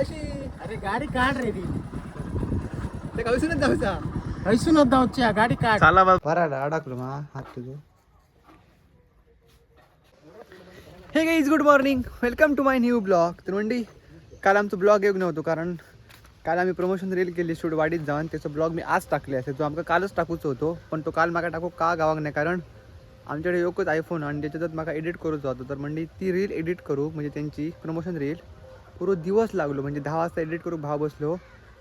अशी अरे गाडी काढ रे ती. ते कळसूनच जाऊचा हैसूनच जाऊच्या गाडी काढ. चाला बा बराडा अडकलो मा हात तुझं. हे guys good morning welcome to my new vlog तर मंडी काल आमचं ब्लॉग येऊ नव्हतो कारण काल आम्ही प्रमोशन रील केली शूट वाडीत जाऊन. त्याचं ब्लॉग मी आज टाकले असे जो आमका कालच टाकूच होतो. पण तो काल माका टाकू का गावाक नाही? कारण आमच्याकडे योकच आयफोन आणि त्याच्यात माका एडिट करूच होतो. तर म्हणजे ती रील एडिट करू म्हणजे त्यांची प्रमोशन रील पूर्ण दिवस लागलो म्हणजे दहा वाजता एडिट करू भाव बसलो.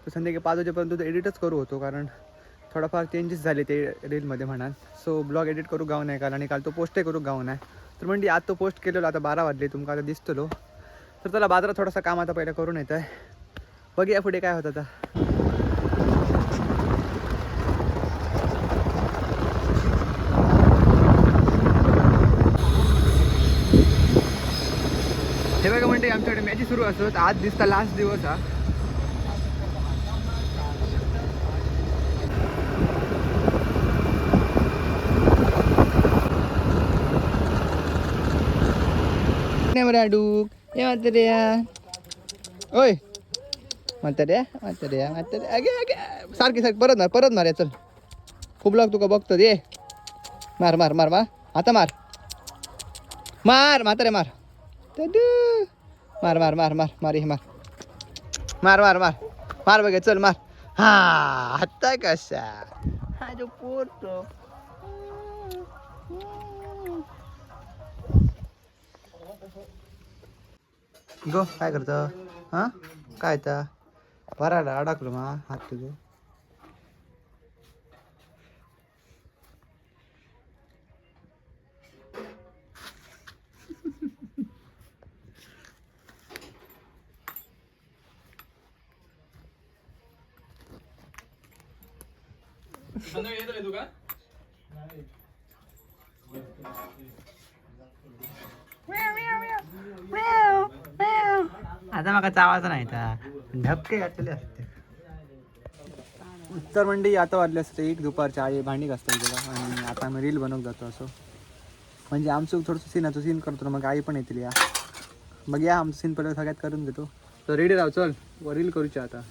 तर संध्याकाळी पाच वाजेपर्यंत तो एडिटच करू होतो कारण थोडाफार चेंजेस झाले ते रीलमध्ये म्हणाल. सो ब्लॉग एडिट करू गाव नाही काल आणि काल तो पोस्टही करू गाव नाही. तर म्हणजे आज तो पोस्ट केलेलो आता बारा वाजले तुमका आता दिसतलो. तर त्याला बाजारात थोडासा काम आता पहिला करून येत आहे बघूया पुढे काय होतं आता. आमच्याकडे मॅची सुरू असत. आज दिसता लास्ट दिवस हा. डूक हे. म्हाताऱ्या ओय म्हाताऱ्या म्हाताऱ्या म्हाताऱ्या अगे अगे सारखी सारखी. परत मार परत मार या चल. खूप लाग तुका बघतो दे. मार मार मार मार. आता मार. मार म्हातारे मार. तडू. मार मार मार मार मार हे मार. मार मार मार. मार बघे चल मार. हा आता कसा? हा जो पोरतो गो काय करतो? हा? काय तर बराडा अडकलो मा हात तुझं. आता माका चावायचा नाही तर धपके घातलेले असते. उत्तर मंडी आता वाजले असते एक दुपारच्या आई भांडी घासतात तुला आणि आता आम्ही रील बनवत जातो असं. म्हणजे आमचं थोडंसं सीनाचं सीन करतो मग आई पण येतील या. मग या आमचं सीन पहिलं सगळ्यात करून घेतो तर रेडी राव चल. व रील करूच्या आता.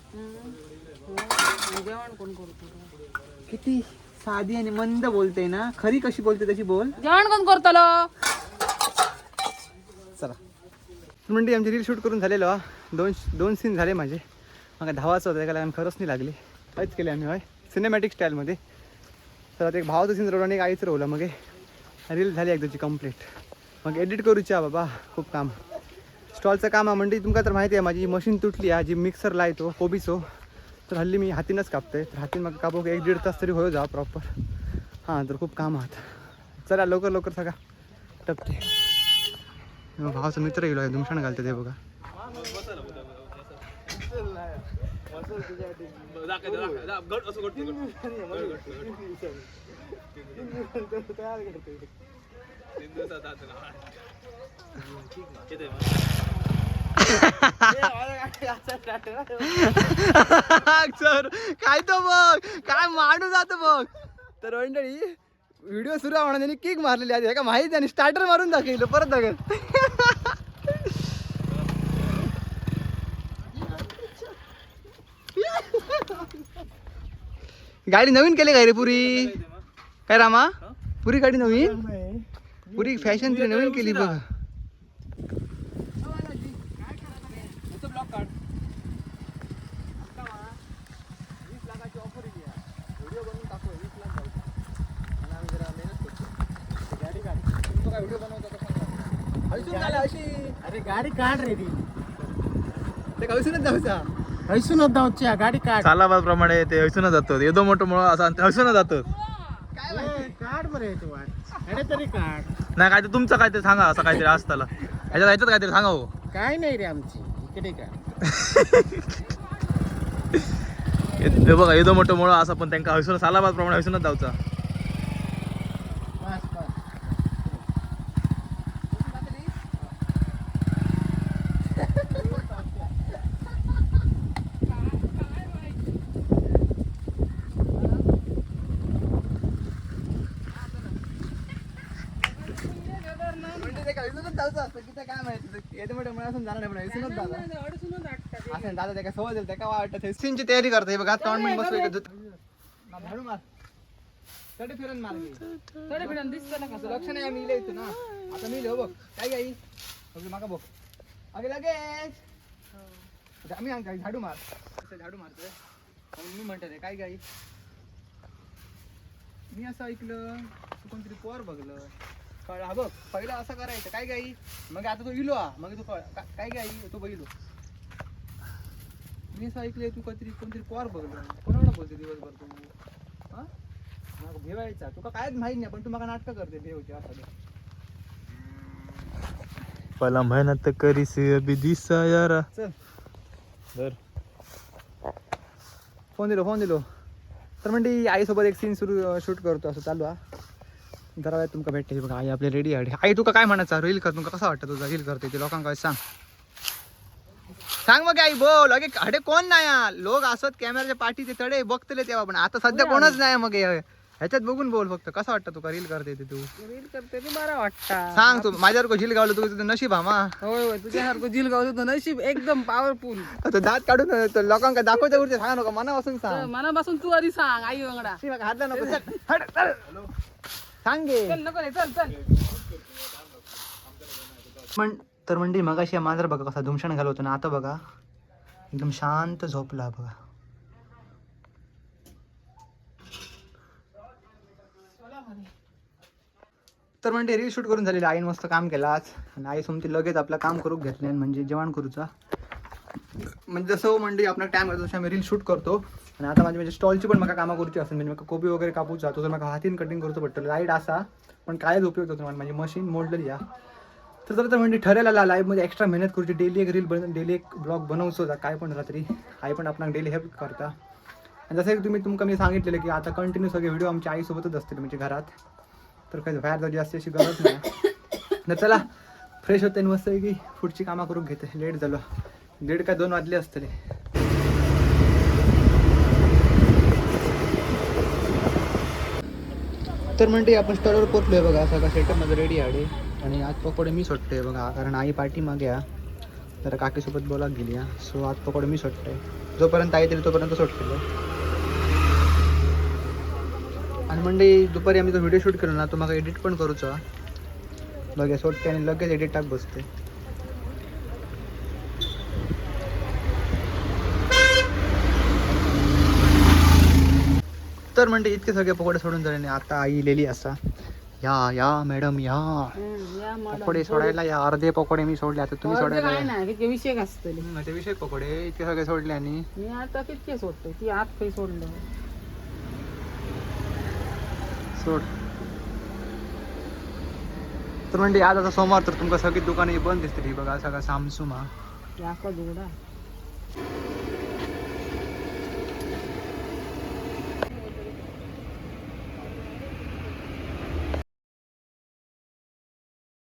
जेवण कोण करतो? किती साधी आणि मंद बोलते ना. खरी कशी बोलते तशी बोल. जेवण कोण करतलो? चला. म्हणजे आमची रील शूट करून झालेलो हा. दोन दोन सीन झाले माझे. मग धावाचं होतं एका आम्ही खरंच नाही लागली. काहीच केले आम्ही होय. सिनेमॅटिक स्टाईलमध्ये तर आता एक भावाचं सीन रोवलं आणि एक आईचं रोवलं मग. रील झाली एकदाची कंप्लीट मग एडिट करूच्या बाबा. खूप काम. स्टॉलचं काम आहे म्हणजे तुमका तर माहिती आहे माझी मशीन तुटली आहे जी मिक्सर लायतो कोबीचो. तर हल्ली मी हातीनच कापते तर हातीन मग कापू एक दीड तास तरी होय जा प्रॉपर हां तर खूप काम आहात. चला लवकर लवकर सगळा. टपते. भावाचा मित्र गेलो आहे. दुमशान घालते ते बघा. सर काय तो बघ? काय माणूस जातो बघ? तर मंडळी व्हिडिओ सुरू म्हणून त्यांनी किक मारलेली आहे. का माहिती आणि स्टार्टर मारून दाखवलं. परत दाखल गाडी नवीन केली काय रे पुरी? काय रामा? पुरी गाडी नवीन? पुरी फॅशन तिने नवीन केली बघ. अरे गाडी काढ रे ती. कौशलच जाऊचा हैसूनच जाऊच्या गाडी काढ. चाला बा प्रमाणे ते हसून जातो. येदो मोठो मुळे असं हसून जातो. ए, काढ बरे तू वाट. अरे तरी काढ. नाही काय ते तुमचं काहीतरी सांगा असं काहीतरी असताला. ह्याच्यात ह्याच्यात काहीतरी सांगा हो. काय नाही रे आमची. इकडे काढ. हे बघा येदो मोठो मुळे असं पण त्यांना हसून सालाबाद प्रमाणे हसूनच जाऊचा बस बस म्हणजे ते कौशलच जाऊचं असतं की ते काय माहिती येते मोठे मुळे असून जाणार नाही पण हसूनच जाणार असं दादा त्याला सवय दिली त्याला वाटत सीनची तयारी करते बघा तोंड मिनिट बसलो झाडू मार. कडे फिरून मार असं लक्ष नाही आम्ही इले ना. आता मी लिहो बघ. काय गाई ओके माका बघ. अगे लगेच. आम्ही अंका झाडू मार. झाडू मारतोय. मी म्हणतो रे काय गाई मी असं ऐकलं तू कोणतरी पोर बघलं. कळ हा बघ पहिलं असं करायचं. काय गाई? मग आता तू इलो हा. मग तू कळ काय गाई? तू बघिलो मी असं ऐकलंय तू कोणतरी कोणतरी पोर बघलं. कोणाला बोलते दिवसभर तू? हा? मग भेवायचा. तुका कायच माहीत नाही पण तू मला नाटकं करते भेवची असं. पहिला मेहनत करीस अभी दिसा यारा. चल. धर. फोन दिलो फोन दिलो. तर म्हणजे आईसोबत एक सीन सुरू शूट करतो असं चालू हा. जरा वेळात तुमका भेटते बघा. आई आपली रेडी आहे. आई तुका काय म्हणायचा? रील कर तुमका. कसं वाटतं तुझा? रील करते ते. लोकांकडे सांग? सांग मग आई बोल. अगे अडे कोण नाही हा? लोक असत कॅमेराच्या पाठीचे तडे बघतले तेव्हा पण. आता सध्या कोणच नाही मग हे. ह्याच्यात बघून बोल फक्त. कसं वाटतं तुका? रील करते ते तू? रील करते ते बरा वाटता. सांग तू. माझ्यावर झील गावलं तू तुझं नशीब हा मा. होय होय. तुझ्यासारखं जिल गावतो तो नशीब एकदम पॉवरफुल आता दात काढून तो लोकांका उरते सांगा नको मनापासून सांग. मनापासून तू आधी सांग आई वंगडा ती हातला नको. सांग गे. चल नको रे चल चल. पण तर म्हणजे मगाशी मांजर बघा कसा धुमशान घालवतो ना आता बघा. एकदम शांत झोपला बघा. तर म्हणजे रील शूट करून झालेली. आईन मस्त काम केलं आज. आणि आई सोमती लगेच आपलं काम करून घेतले म्हणजे जेवण करूचा. म्हणजे जसं म्हणजे आपला टाइम तसं आम्ही रील शूट करतो. आणि आता माझी म्हणजे स्टॉलची पण म्हाका कामं करूची असेल म्हणजे म्हाका कोबी वगैरे कापूच जातो तर म्हाका हातीन कटिंग करतो पडतो लाइट असा पण कायच उपयोग होतो माझी मशीन मोडलेली या. तर जर तर म्हणजे ठरायला लाईफमध्ये एक्स्ट्रा मेहनत करूची डेली एक रील बन डेली एक ब्लॉग बनवचो जा काय पण झाला तरी. आई पण आपणाक डेली हेल्प करता. आणि जसं की तुम्ही तुमका मी सांगितलेलं की आता कंटिन्यू सगळे व्हिडिओ आमच्या आईसोबतच असतील म्हणजे घरात. तर काही बाहेर जाऊ जास्त अशी गरज नाही. तर चला फ्रेश होते आणि मस्त आहे की पुढची कामं करून घेते. लेट झालो. दीड काय दोन वाजले असतले. तर म्हणते आपण स्टॉलवर पोचलोय बघा. सगळा सेटअप माझं रेडी आहे. आणि आज पकोडे मी सोडतोय बघा. कारण आई पाठी मागे या तर काकीसोबत बोला गेली या सो आज पकोडे मी सोडतोय. जोपर्यंत आई दिली तोपर्यंत सोडतो आणि म्हणजे दुपारी आम्ही जो व्हिडिओ शूट केलो ना तो मला एडिट पण करूचा. बघा सोडते आणि लगेच एडिट टाक बसते. तर म्हणते इतके सगळे पकोडे सोडून झाले नाही. आता आई लिहिली असा. या या मॅडम या. पकोडे सोडायला या. अर्धे पकोडे मी सोडले. आता तुम्ही सोडायला विषय असतले हम्म, ते विषय पकोडे. इतके सगळे सोडले आणि? मी आता कितके सोडतो ती आत काही सोडलं सोड. तर म्हणजे आज आता सोमवार तर तुमका सगळी दुकाने बंद दिसतली. बघा सगळा सामसुमा